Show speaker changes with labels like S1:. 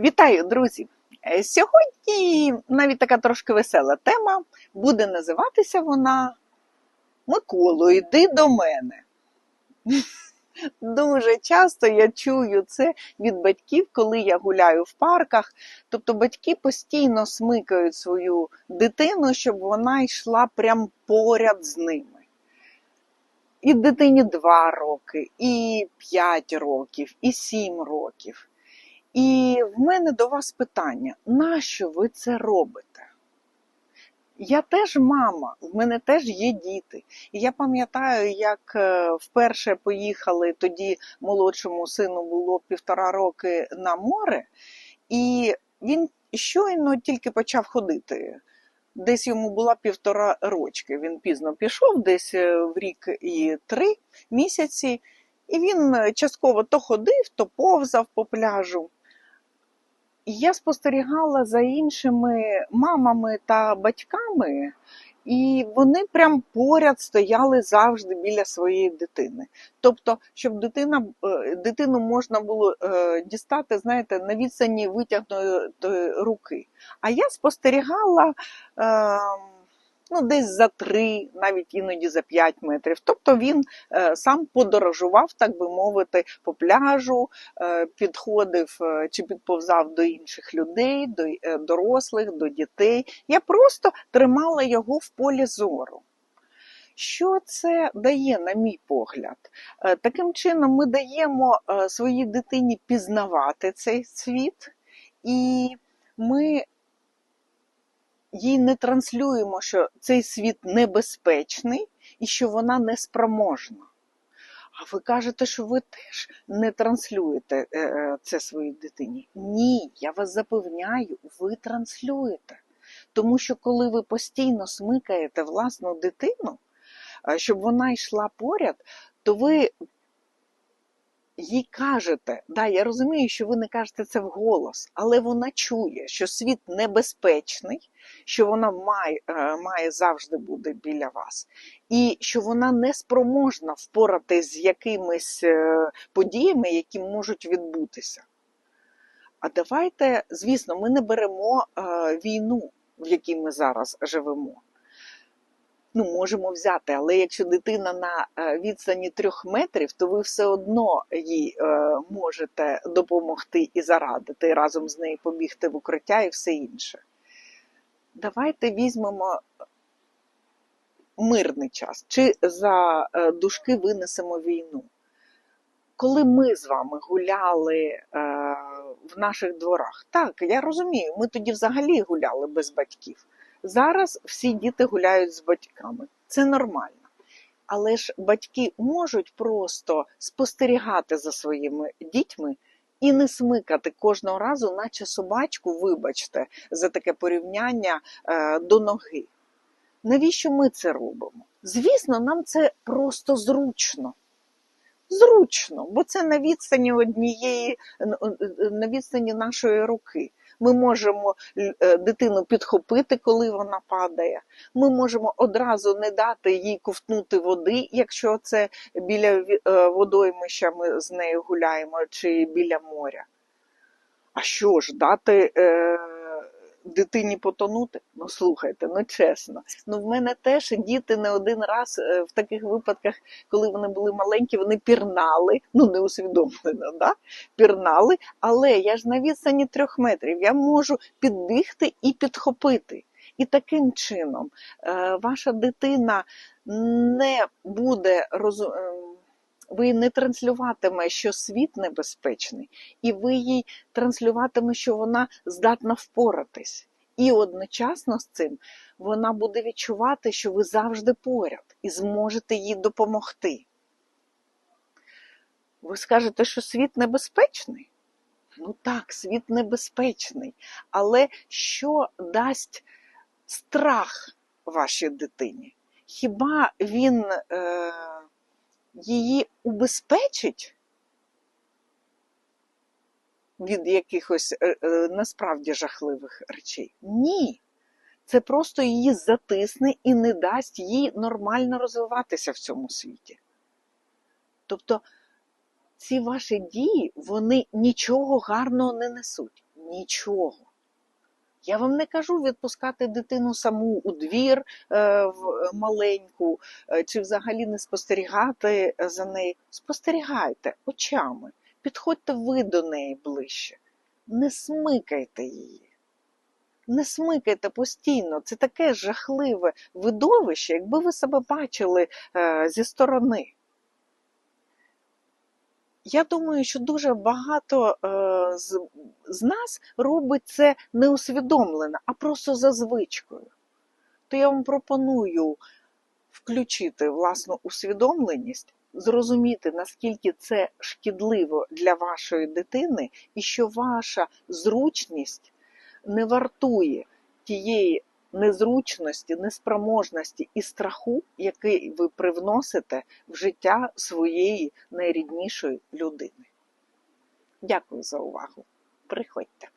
S1: Вітаю, друзі! Е, Сьогодні навіть така трошки весела тема. Буде називатися вона Миколо, йди до мене. Дуже часто я чую це від батьків, коли я гуляю в парках. Тобто батьки постійно смикають свою дитину, щоб вона йшла прямо поряд з ними. І дитині 2 роки, і 5 років, і 7 років. І в мене до вас питання: нащо ви це робите? Я теж мама, в мене теж є діти. І я пам'ятаю, як е, вперше поїхали тоді молодшому сину було півтора роки на море, і він щойно тільки почав ходити. Десь йому була півтора рочки. Він пізно пішов, десь е, в рік і три місяці, і він е, частково то ходив, то повзав по пляжу. Я спостерігала за іншими мамами та батьками, і вони прям поряд стояли завжди біля своєї дитини. Тобто, щоб дитина, е, дитину можна було е, дістати, знаєте, на відстані витягнутої руки. А я спостерігала. Е, ну, десь за три, навіть іноді за 5 метрів. Тобто він е, сам подорожував, так би мовити, по пляжу, е, підходив е, чи підповзав до інших людей, до дорослих, до дітей. Я просто тримала його в полі зору. Що це дає, на мій погляд? Таким чином, ми даємо своїй дитині пізнавати цей світ, і ми їй не транслюємо, що цей світ небезпечний і що вона неспроможна. А ви кажете, що ви теж не транслюєте е, е, це своїй дитині. Ні, я вас запевняю, ви транслюєте. Тому що коли ви постійно смикаєте власну дитину, е, щоб вона йшла поряд, то ви їй кажете, да, я розумію, що ви не кажете це вголос, але вона чує, що світ небезпечний, що вона має, е, має завжди бути біля вас, і що вона не спроможна впоратись з якимись е, подіями, які можуть відбутися. А давайте, звісно, ми не беремо е, війну, в якій ми зараз живемо ну, можемо взяти, але якщо дитина на е, відстані трьох метрів, то ви все одно їй е, можете допомогти і зарадити, і разом з нею побігти в укриття і все інше. Давайте візьмемо мирний час, чи за е, дужки винесемо війну. Коли ми з вами гуляли е, в наших дворах, так, я розумію, ми тоді взагалі гуляли без батьків. Зараз всі діти гуляють з батьками. Це нормально. Але ж батьки можуть просто спостерігати за своїми дітьми і не смикати кожного разу, наче собачку, вибачте, за таке порівняння е, до ноги. Навіщо ми це робимо? Звісно, нам це просто зручно. Зручно, бо це на відстані однієї, на відстані нашої руки. Ми можемо е, дитину підхопити, коли вона падає. Ми можемо одразу не дати їй ковтнути води, якщо це біля е, водоймища ми з нею гуляємо чи біля моря. А що ж, дати е, дитині потонути? Ну слухайте, ну чесно. Ну в мене теж діти не один раз е, в таких випадках, коли вони були маленькі, вони пірнали, ну не усвідомлено, да? пірнали, але я ж на відстані трьох метрів я можу підбігти і підхопити. І таким чином е, ваша дитина не буде. Ви не транслюватиме, що світ небезпечний, і ви їй транслюватиме, що вона здатна впоратись. І одночасно з цим вона буде відчувати, що ви завжди поряд і зможете їй допомогти. Ви скажете, що світ небезпечний? Ну так, світ небезпечний. Але що дасть страх вашій дитині? Хіба він. Е її убезпечить від якихось е, е, насправді жахливих речей? Ні. Це просто її затисне і не дасть їй нормально розвиватися в цьому світі. Тобто ці ваші дії, вони нічого гарного не несуть. Нічого. Я вам не кажу відпускати дитину саму у двір е, в маленьку, е, чи взагалі не спостерігати за нею. Спостерігайте очами, підходьте ви до неї ближче, не смикайте її. Не смикайте постійно. Це таке жахливе видовище, якби ви себе бачили е, зі сторони. Я думаю, що дуже багато е, з, з нас робить це не усвідомлено, а просто за звичкою. То я вам пропоную включити власну усвідомленість, зрозуміти, наскільки це шкідливо для вашої дитини, і що ваша зручність не вартує тієї незручності, неспроможності і страху, який ви привносите в життя своєї найріднішої людини. Дякую за увагу. Приходьте.